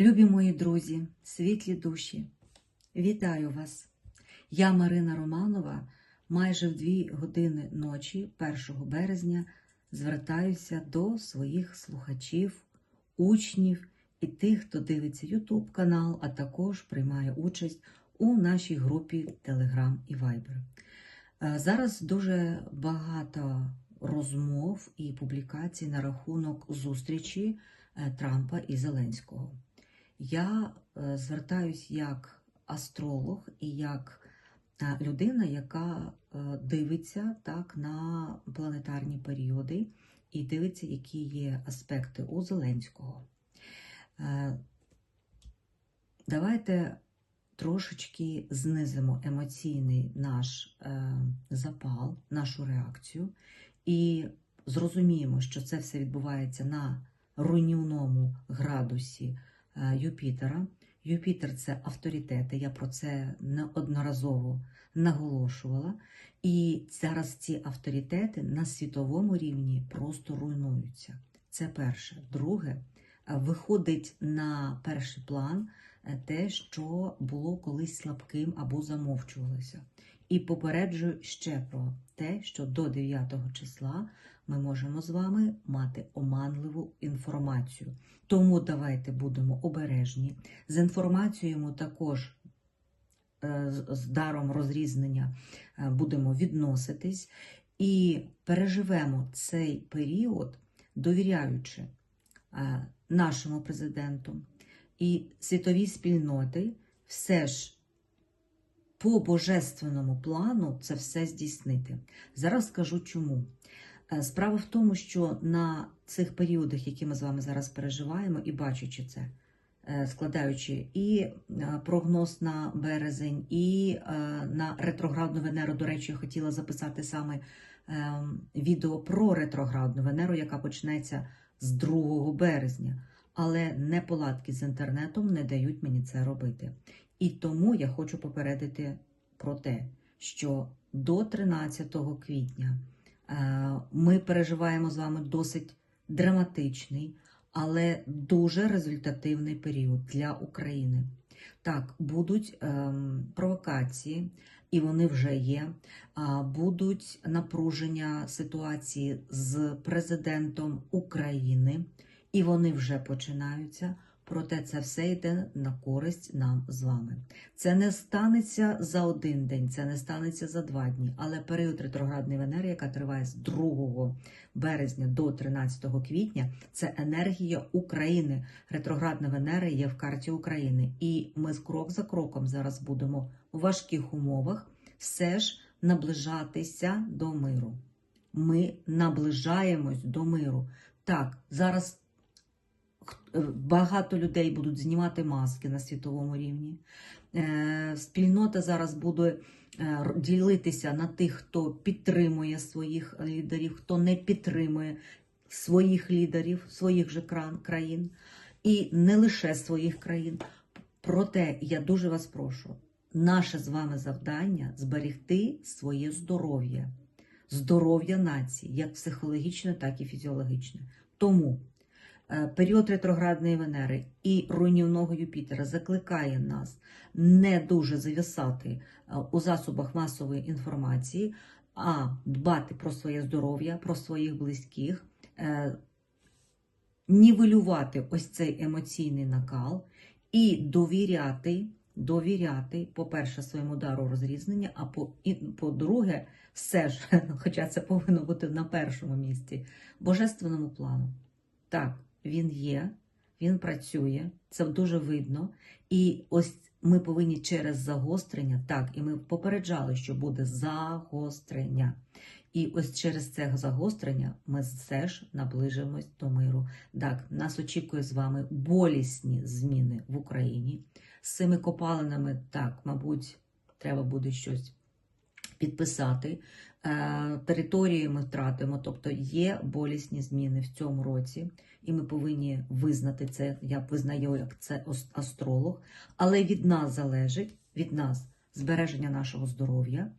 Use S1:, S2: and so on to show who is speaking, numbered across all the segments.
S1: Любі мої друзі, світлі душі, вітаю вас! Я Марина Романова. Майже в дві години ночі, 1 березня, звертаюся до своїх слухачів, учнів і тих, хто дивиться YouTube канал, а також приймає участь у нашій групі Telegram і Viber. Е, Зараз дуже багато розмов і публікацій на рахунок зустрічі е, Трампа і Зеленського. Я е, звертаюсь як астролог і як е, людина, яка е, дивиться так на планетарні періоди і дивиться, які є аспекти у Зеленського. Давайте трошечки знизимо емоційний наш запал, нашу реакцію, і зрозуміємо, що це все відбувається на руйнівному градусі Юпітера. Юпітер це авторитети, я про це неодноразово наголошувала. І зараз ці авторитети на світовому рівні просто руйнуються. Це перше. Друге, е, виходить на перший план е, те, що було колись слабким або замовчувалося. І попереджую ще про те, що до 9 числа ми можемо з вами мати оманливу інформацію. Тому давайте будемо обережні. З інформацією також е, з- з даром розрізнення е, будемо відноситись і переживемо цей період, довіряючи е, нашому президенту і світовій спільноти, все ж по божественному плану це все здійснити. Зараз скажу чому. Е, Справа в тому, що на цих періодах, які ми з вами зараз переживаємо, і бачачи це, е, складаючи і е, прогноз на березень, і на ретроградну Венеру, до речі, я хотіла записати саме е, відео про ретроградну Венеру, яка почнеться з 2 березня. Але неполадки з інтернетом не дають мені це робити. І тому я хочу попередити про те, що до 13 квітня е, ми переживаємо з вами досить драматичний, але дуже результативний період для України. Так, будуть ем, провокації, і вони вже є. А, будуть напруження ситуації з президентом України, і вони вже починаються. Проте це все йде на користь нам з вами. Це не станеться за один день, це не станеться за два дні. Але період ретроградної Венери, яка триває з 2 березня до 13 квітня, це енергія України. Ретроградна Венера є в карті України. І ми з крок за кроком зараз будемо у важких умовах все ж наближатися до миру. Ми наближаємось до миру. Так, зараз багато людей будуть знімати маски на світовому рівні. Е, Спільнота зараз буде е, ділитися на тих, хто підтримує своїх лідерів, хто не підтримує своїх лідерів, своїх же країн, і не лише своїх країн. Проте я дуже вас прошу, наше з вами завдання зберегти своє здоров'я, здоров'я нації, як психологічне, так і фізіологічне. Тому е, період ретроградної Венери і руйнівного Юпітера закликає нас не дуже завісати е, у засобах масової інформації, а дбати про своє здоров'я, про своїх близьких, е, нівелювати ось цей емоційний накал і довіряти, довіряти, по-перше, своєму дару розрізнення, а по-друге, все ж, хоча це повинно бути на першому місці, божественному плану. Так, він є, він працює, це дуже видно. І ось ми повинні через загострення, так, і ми попереджали, що буде загострення. І ось через це загострення ми все ж наближимось до миру. Так, нас очікує з вами болісні зміни в Україні. З цими копалинами, так, мабуть, треба буде щось підписати. Е, Території ми втратимо, тобто є болісні зміни в цьому році, і ми повинні визнати це. Я визнаю як це астролог, але від нас залежить від нас збереження нашого здоров'я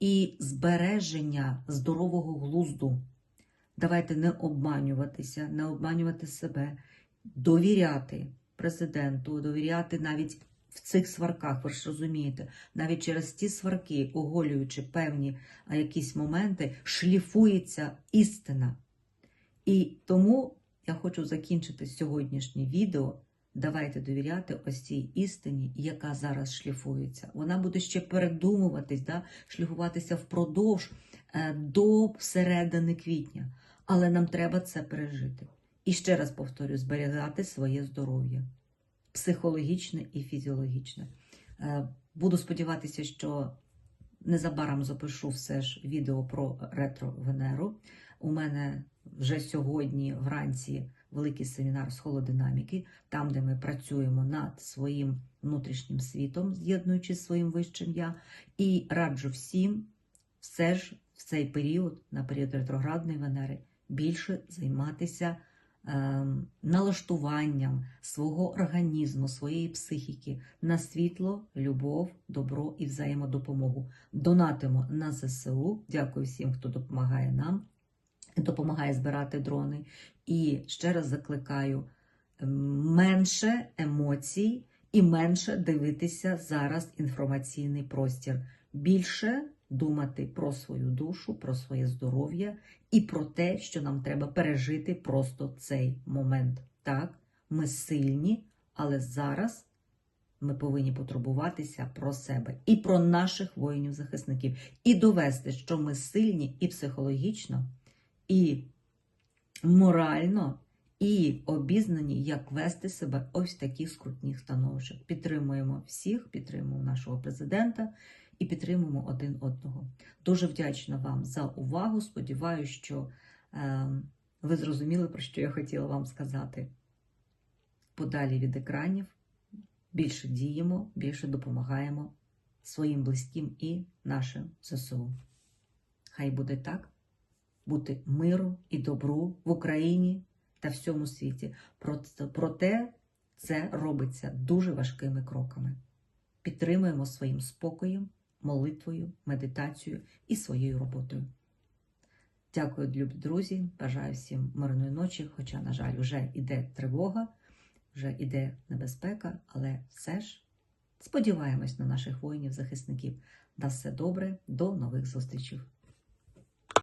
S1: і збереження здорового глузду. Давайте не обманюватися, не обманювати себе, довіряти президенту, довіряти навіть в цих сварках, ви ж розумієте, навіть через ті сварки, оголюючи певні якісь моменти, шліфується істина. І тому я хочу закінчити сьогоднішнє відео. Давайте довіряти ось цій істині, яка зараз шліфується. Вона буде ще передумуватись, да? шліфуватися впродовж е, до середини квітня. Але нам треба це пережити. І ще раз повторю: зберігати своє здоров'я психологічне і фізіологічне. Е, Буду сподіватися, що незабаром запишу все ж відео про ретро-венеру. У мене вже сьогодні вранці великий семінар з холодинаміки, там, де ми працюємо над своїм внутрішнім світом, з'єднуючи з своїм вищим я. І раджу всім все ж в цей період, на період ретроградної Венери, більше займатися налаштуванням свого організму, своєї психіки на світло, любов, добро і взаємодопомогу. Донатимо на ЗСУ. Дякую всім, хто допомагає нам, допомагає збирати дрони. І ще раз закликаю ем, менше емоцій і менше дивитися зараз інформаційний простір. Більше думати про свою душу, про своє здоров'я і про те, що нам треба пережити просто цей момент. Так, ми сильні, але зараз ми повинні потурбуватися про себе і про наших воїнів-захисників, і довести, що ми сильні і психологічно, і морально, і обізнані, як вести себе ось в таких скрутних становищах. Підтримуємо всіх, підтримуємо нашого президента і підтримуємо один одного. Дуже вдячна вам за увагу. Сподіваюся, що е, ви зрозуміли, про що я хотіла вам сказати. Подалі від екранів більше діємо, більше допомагаємо своїм близьким і нашим ЗСУ. Хай буде так, бути миру і добру в Україні та всьому світі. Проте це робиться дуже важкими кроками. Підтримуємо своїм спокоєм, молитвою, медитацією і своєю роботою. Дякую, любі друзі. Бажаю всім мирної ночі. Хоча, на жаль, вже йде тривога, вже йде небезпека, але все ж сподіваємось на наших воїнів-захисників. На все добре, до нових зустрічей.